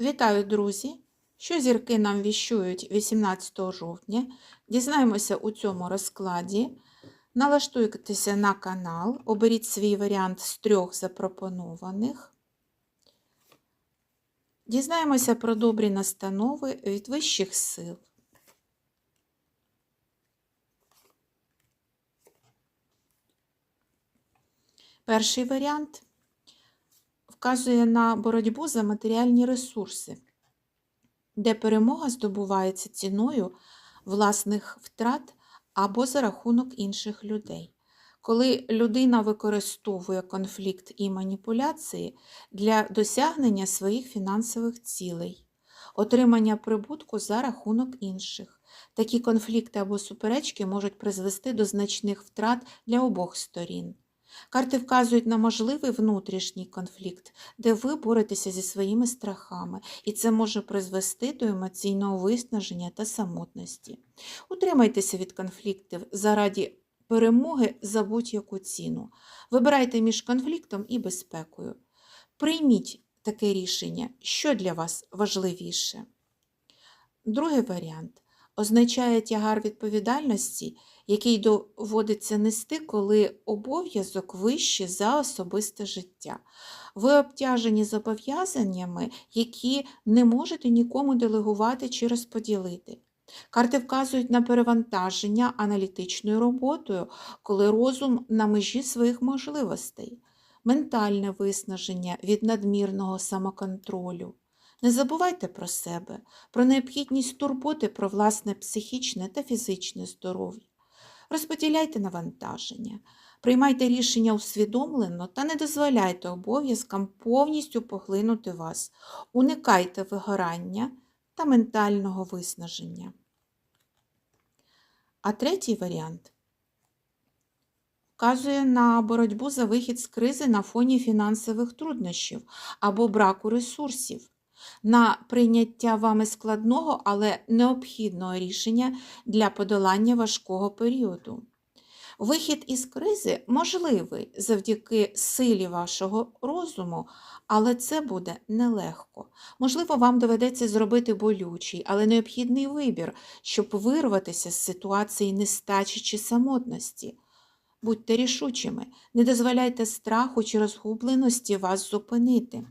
Вітаю, друзі! Що зірки нам віщують 18 жовтня? Дізнаємося у цьому розкладі. Налаштуйтеся на канал, оберіть свій варіант з трьох запропонованих. Дізнаємося про добрі настанови від вищих сил. Перший варіант вказує на боротьбу за матеріальні ресурси, де перемога здобувається ціною власних втрат або за рахунок інших людей. Коли людина використовує конфлікт і маніпуляції для досягнення своїх фінансових цілей, отримання прибутку за рахунок інших. Такі конфлікти або суперечки можуть призвести до значних втрат для обох сторін. Карти вказують на можливий внутрішній конфлікт, де ви боретеся зі своїми страхами, і це може призвести до емоційного виснаження та самотності. Утримайтеся від конфліктів заради перемоги за будь-яку ціну. Вибирайте між конфліктом і безпекою. Прийміть таке рішення, що для вас важливіше. Другий варіант означає тягар відповідальності, який доводиться нести, коли обов'язок вищий за особисте життя. Ви обтяжені зобов'язаннями, які не можете нікому делегувати чи розподілити. Карти вказують на перевантаження аналітичною роботою, коли розум на межі своїх можливостей, ментальне виснаження від надмірного самоконтролю. Не забувайте про себе, про необхідність турботи про власне психічне та фізичне здоров'я. Розподіляйте навантаження, приймайте рішення усвідомлено та не дозволяйте обов'язкам повністю поглинути вас, уникайте вигорання та ментального виснаження. А третій варіант вказує на боротьбу за вихід з кризи на фоні фінансових труднощів або браку ресурсів на прийняття вами складного, але необхідного рішення для подолання важкого періоду. Вихід із кризи можливий завдяки силі вашого розуму, але це буде нелегко. Можливо, вам доведеться зробити болючий, але необхідний вибір, щоб вирватися з ситуації нестачі чи самотності. Будьте рішучими, не дозволяйте страху чи розгубленості вас зупинити.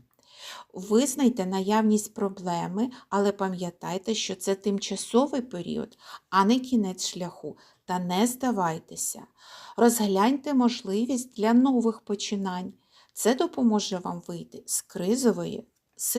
Визнайте наявність проблеми, але пам'ятайте, що це тимчасовий період, а не кінець шляху, та не здавайтеся. Розгляньте можливість для нових починань. Це допоможе вам вийти з кризової